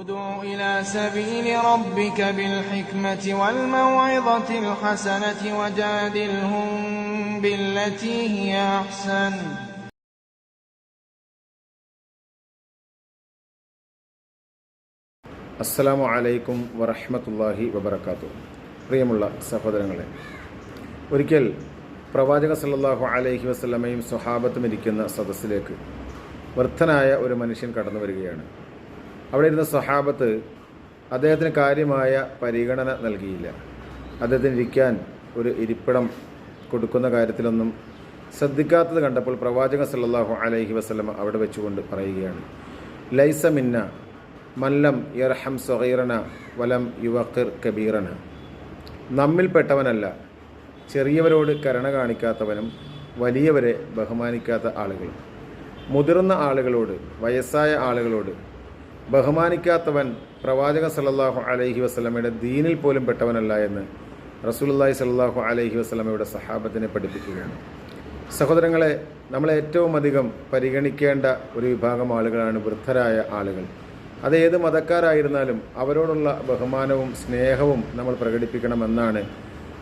ادع إلى سبيل ربك بالحكمة والموعظة الحسنة وجادلهم بالتي هي أحسن അസ്സലാമു അലൈക്കും വറഹ്മത്തുള്ളാഹി വബർക്കാത്തു പ്രിയമുള്ള സഹോദരങ്ങളെ ഒരിക്കൽ പ്രവാചക സല്ലല്ലാഹു അലൈഹി വസല്ലമയും സ്വഹാബത്തും ഇരിക്കുന്ന സദസ്സിലേക്ക് വൃദ്ധനായ ഒരു മനുഷ്യൻ കടന്നു വരികയാണ് അവിടെ ഇരുന്ന സഹാബത്ത് അദ്ദേഹത്തിന് കാര്യമായ പരിഗണന നൽകിയില്ല. അദ്ദേഹത്തിന് ഇരിക്കാൻ ഒരു ഇരിപ്പിടം കൊടുക്കുന്ന കാര്യത്തിലൊന്നും ശ്രദ്ധിക്കാത്തത് കണ്ടപ്പോൾ പ്രവാചക സല്ലാഹു അലൈഹി വസ്ലമ അവിടെ വെച്ചുകൊണ്ട് പറയുകയാണ്. ലൈസ മിന്ന മല്ലം യർഹം സൊഹീറന വലം യുവക്കിർ കബീറന. നമ്മിൽപ്പെട്ടവനല്ല ചെറിയവരോട് കരുണ കാണിക്കാത്തവനും വലിയവരെ ബഹുമാനിക്കാത്ത ആളുകൾ മുതിർന്ന ആളുകളോട് വയസ്സായ ആളുകളോട് ബഹുമാനിക്കാത്തവൻ പ്രവാചക സല്ലല്ലാഹു അലൈഹി വസ്ലമയുടെ ദീനിൽ പോലും പെട്ടവനല്ല എന്ന് റസൂലുള്ളാഹി സല്ലല്ലാഹു അലൈഹി വസ്ലമയുടെ സഹാബത്തിനെ പഠിപ്പിക്കുകയാണ്. സഹോദരങ്ങളെ നമ്മളെ ഏറ്റവും അധികം പരിഗണിക്കേണ്ട ഒരു വിഭാഗം ആളുകളാണ് വൃദ്ധരായ ആളുകൾ. അത് ഏത് മതക്കാരായിരുന്നാലും അവരോടുള്ള ബഹുമാനവും സ്നേഹവും നമ്മൾ പ്രകടിപ്പിക്കണമെന്നാണ്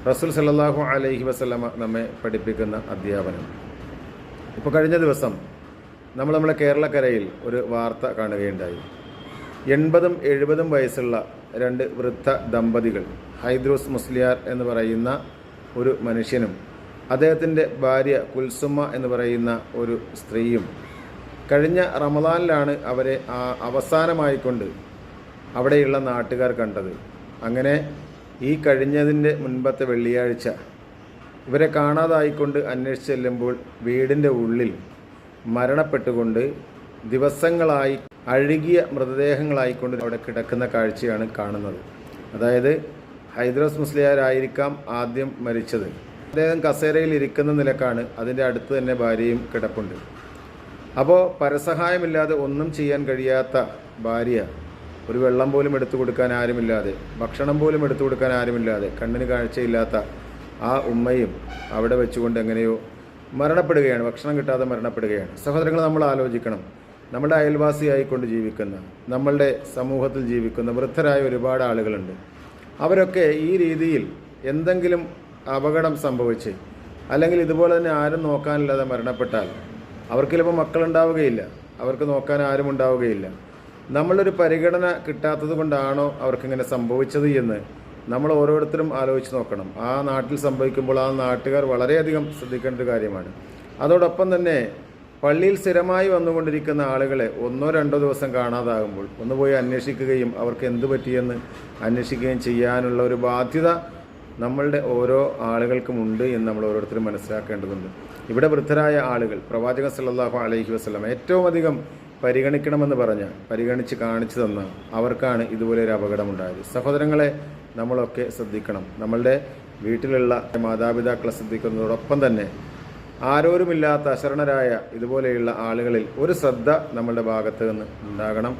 റസൂൽ സല്ലല്ലാഹു അലൈഹി വസ്ലമ നമ്മെ പഠിപ്പിക്കുന്ന അധ്യാപനം. ഇപ്പോൾ കഴിഞ്ഞ ദിവസം നമ്മൾ നമ്മളെ കേരളക്കരയിൽ ഒരു വാർത്ത കാണുകയുണ്ടായി. എൺപതും എഴുപതും വയസ്സുള്ള രണ്ട് വൃദ്ധ ദമ്പതികൾ ഹൈദ്രോസ് മുസ്ലിയാർ എന്ന് പറയുന്ന ഒരു മനുഷ്യനും അദ്ദേഹത്തിന്റെ ഭാര്യ കുൽസുമ എന്ന് പറയുന്ന ഒരു സ്ത്രീയും. കഴിഞ്ഞ റമദാനിലാണ് അവരെ അവസാനമായിക്കൊണ്ട് അവിടെയുള്ള നാട്ടുകാർ കണ്ടത്. അങ്ങനെ ഈ കഴിഞ്ഞതിന്റെ മുൻപത്തെ വെള്ളിയാഴ്ച ഇവരെ കാണാതായിക്കൊണ്ട് അന്വേഷിച്ച് ചെല്ലുമ്പോൾ വീടിന്റെ ഉള്ളിൽ മരണപ്പെട്ടുകൊണ്ട് ദിവസങ്ങളായി അഴുകിയ മൃതദേഹങ്ങളായിക്കൊണ്ട് അവിടെ കിടക്കുന്ന കാഴ്ചയാണ് കാണുന്നത്. അതായത് ഹൈദ്രോസ് മുസ്ലിയാരായിരിക്കാം ആദ്യം മരിച്ചത്. അദ്ദേഹം കസേരയിൽ ഇരിക്കുന്ന നിലക്കാണ് അതിന്റെ അടുത്ത് തന്നെ ഭാര്യയും കിടപ്പുണ്ട്. അപ്പോൾ പരസഹായമില്ലാതെ ഒന്നും ചെയ്യാൻ കഴിയാത്ത ഭാര്യ ഒരു വെള്ളം പോലും എടുത്തു കൊടുക്കാൻ ആരുമില്ലാതെ ഭക്ഷണം പോലും എടുത്തു കൊടുക്കാൻ ആരുമില്ലാതെ കണ്ണിന് കാഴ്ചയില്ലാത്ത ആ ഉമ്മയും അവിടെ വെച്ചുകൊണ്ട് എങ്ങനെയോ മരണപ്പെടുകയാണ് ഭക്ഷണം കിട്ടാതെ മരണപ്പെടുകയാണ്. സഹോദരങ്ങൾ നമ്മൾ ആലോചിക്കണം. നമ്മുടെ അയൽവാസിയായിക്കൊണ്ട് ജീവിക്കുന്ന നമ്മളുടെ സമൂഹത്തിൽ ജീവിക്കുന്ന വൃദ്ധരായ ഒരുപാട് ആളുകളുണ്ട്. അവരൊക്കെ ഈ രീതിയിൽ എന്തെങ്കിലും അപകടം സംഭവിച്ച് അല്ലെങ്കിൽ ഇതുപോലെ തന്നെ ആരും നോക്കാനില്ലാതെ മരണപ്പെട്ടാൽ അവർക്ക് ചിലപ്പോൾ മക്കളുണ്ടാവുകയില്ല. അവർക്ക് നോക്കാൻ ആരും ഉണ്ടാവുകയില്ല. നമ്മളൊരു പരിഗണന കിട്ടാത്തത് കൊണ്ടാണോ അവർക്കിങ്ങനെ സംഭവിച്ചത് എന്ന് നമ്മൾ ഓരോരുത്തരും ആലോചിച്ച് നോക്കണം. ആ നാട്ടിൽ സംഭവിക്കുമ്പോൾ ആ നാട്ടുകാർ വളരെയധികം ശ്രദ്ധിക്കേണ്ട ഒരു കാര്യമാണ്. അതോടൊപ്പം തന്നെ പള്ളിയിൽ സ്ഥിരമായി വന്നുകൊണ്ടിരിക്കുന്ന ആളുകളെ ഒന്നോ രണ്ടോ ദിവസം കാണാതാകുമ്പോൾ ഒന്ന് പോയി അന്വേഷിക്കുകയും അവർക്ക് എന്ത് പറ്റിയെന്ന് അന്വേഷിക്കുകയും ചെയ്യാനുള്ള ഒരു ബാധ്യത നമ്മളുടെ ഓരോ ആളുകൾക്കുമുണ്ട് എന്ന് നമ്മൾ ഓരോരുത്തരും മനസ്സിലാക്കേണ്ടതുണ്ട്. ഇവിടെ വൃദ്ധരായ ആളുകൾ പ്രവാചക സല്ലാഹു അലഹി വസല്ലം ഏറ്റവും അധികം പരിഗണിക്കണമെന്ന് പറഞ്ഞ പരിഗണിച്ച് കാണിച്ചു തന്ന അവർക്കാണ് ഇതുപോലെ ഒരു അപകടമുണ്ടായത്. സഹോദരങ്ങളെ നമ്മളൊക്കെ ശ്രദ്ധിക്കണം. നമ്മളുടെ വീട്ടിലുള്ള മാതാപിതാക്കളെ ശ്രദ്ധിക്കുന്നതോടൊപ്പം തന്നെ ആരോരുമില്ലാത്ത അശരണരായ ഇതുപോലെയുള്ള ആളുകളിൽ ഒരു ശ്രദ്ധ നമ്മളുടെ ഭാഗത്ത് നിന്ന് ഉണ്ടാകണം.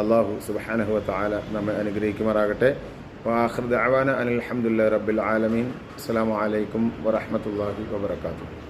അള്ളാഹു സുബാനഹു താല നമ്മെ അനുഗ്രഹിക്കുമാറാകട്ടെ. വാഹൃദ് അവാന അനിൽഹമുല്ല റബ്ബിൽ ആലമീൻ. അസ്സാം വലൈക്കും വറഹമത്തല്ലാഹി വാബർക്കാത്തു